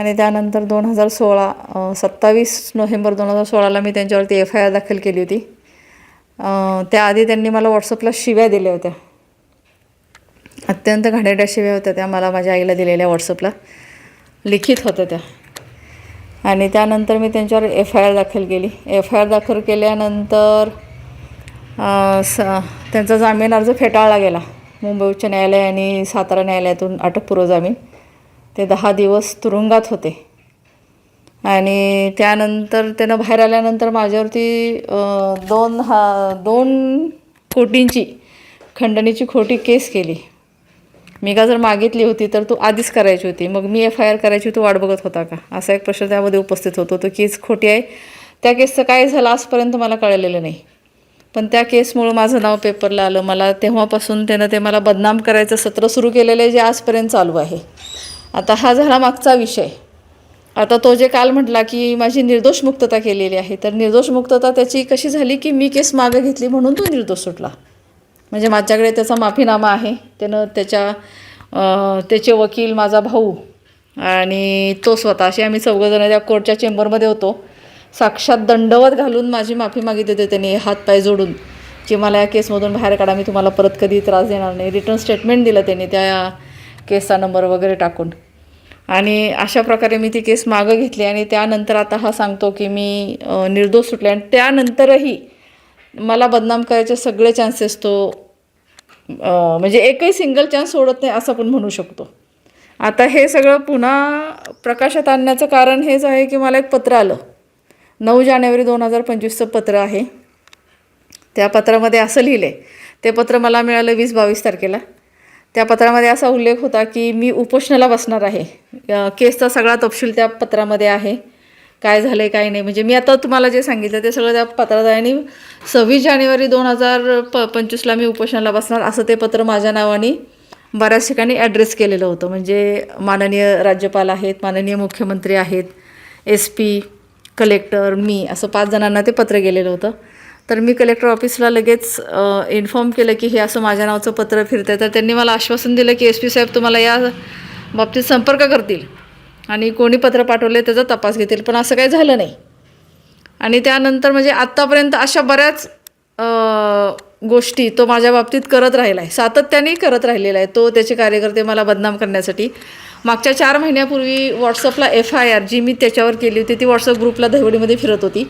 आणि त्यानंतर दोन हजार सोळा सत्तावीस नोव्हेंबर दोन हजार सोळाला मी त्यांच्यावरती एफ आय आर दाखल केली होती. त्याआधी त्यांनी मला व्हॉट्सअपला शिव्या दिल्या होत्या. अत्यंत घाणेरड्या शिव्या होत्या त्या मला माझ्या आईला दिलेल्या व्हॉट्सअपला. लिखित होत्या त्या. आणि त्यानंतर मी त्यांच्यावर एफ आय आर दाखल केली. एफ आय आर दाखल केल्यानंतर स त्यांचा जामीन अर्ज फेटाळला गेला. मुंबई उच्च न्यायालय आणि सातारा न्यायालयातून अटकपूर्व जामीन ते दहा दिवस तुरुंगात होते. आणि त्यानंतर त्यानं बाहेर आल्यानंतर माझ्यावरती दोन हा दोन कोटींची खंडणीची खोटी केस केली. मी का जर मागितली होती तर तू आधीच करायची होती. मग मी एफ आय आर करायची तू वाट बघत होता का? असा एक प्रश्न त्यामध्ये उपस्थित होतो. तो केस खोटी आहे. त्या केसचं काय झालं आजपर्यंत मला कळलेलं नाही. पण त्या केसमुळं माझं नाव पेपरला आलं. मला तेव्हापासून त्यानं ते मला बदनाम करायचं सत्र सुरू केलेलं आहे जे आजपर्यंत चालू आहे. आता हा झाला मागचा विषय. आता तो जे काल म्हटला की माझी निर्दोष मुक्तता केलेली आहे तर निर्दोष मुक्तता त्याची कशी झाली की मी केस मागं घेतली म्हणून तो निर्दोष सुटला. म्हणजे माझ्याकडे त्याचा माफीनामा आहे त्यानं त्याच्या त्याचे वकील माझा भाऊ आणि तो स्वतः असे आम्ही चौघंजणं त्या कोर्टच्या चेंबरमध्ये होतो. साक्षात दंडवत घालून माझी माफी मागितली होती त्यांनी हातपाय जोडून की मला या केसमधून बाहेर काढा मी तुम्हाला परत कधी त्रास देणार नाही. रिटर्न स्टेटमेंट दिलं त्यांनी त्या केसचा नंबर वगैरे टाकून. आणि अशा प्रकारे मी ती केस मागं घेतली आणि त्यानंतर आता हा सांगतो की मी निर्दोष सुटले आणि त्यानंतरही मला बदनाम करायचे सगळे चान्सेस तो म्हणजे एकही सिंगल चान्स सोडत नाही असं आपण म्हणू शकतो. आता हे सगळं पुन्हा प्रकाशात आणण्याचं कारण हेच आहे की मला एक पत्र आलं. नऊ जानेवारी दोन हजार पंचवीसचं पत्र आहे. त्या पत्रामध्ये असं लिहिलं आहे ते पत्र मला मिळालं वीस बावीस तारखेला. त्या पत्रामध्ये असा उल्लेख होता की मी उपोषणाला बसणार आहे. केसचा सगळा तपशील त्या पत्रामध्ये आहे. काय झालं आहे काय नाही. म्हणजे मी आता तुम्हाला जे सांगितलं ते सगळं त्या पत्रात आहे आणि सव्वीस जानेवारी दोन हजार प पंचवीसला मी उपोषणाला बसणार असं ते पत्र माझ्या नावाने बऱ्याच ठिकाणी ॲड्रेस केलेलं होतं. म्हणजे माननीय राज्यपाल आहेत माननीय मुख्यमंत्री आहेत एस पी कलेक्टर मी असं पाच जणांना ते पत्र गेलेलं होतं. तर मी कलेक्टर ऑफिसला लगेच इन्फॉर्म केलं की हे असं माझ्या नावाचं पत्र फिरतं आहे तर त्यांनी मला आश्वासन दिलं की एस पी साहेब तुम्हाला या बाबतीत संपर्क करतील आणि कोणी पत्र पाठवले त्याचा तपास घेतील. पण असं काही झालं नाही. आणि त्यानंतर म्हणजे आत्तापर्यंत अशा बऱ्याच गोष्टी तो माझ्या बाबतीत करत राहिला आहे सातत्याने करत राहिलेला आहे. तो त्याचे कार्यकर्ते मला बदनाम करण्यासाठी. मागच्या चार महिन्यापूर्वी व्हॉट्सअपला एफ आय आर जी मी त्याच्यावर केली होती ती व्हॉट्सअप ग्रुपला धैवडीमध्ये फिरत होती.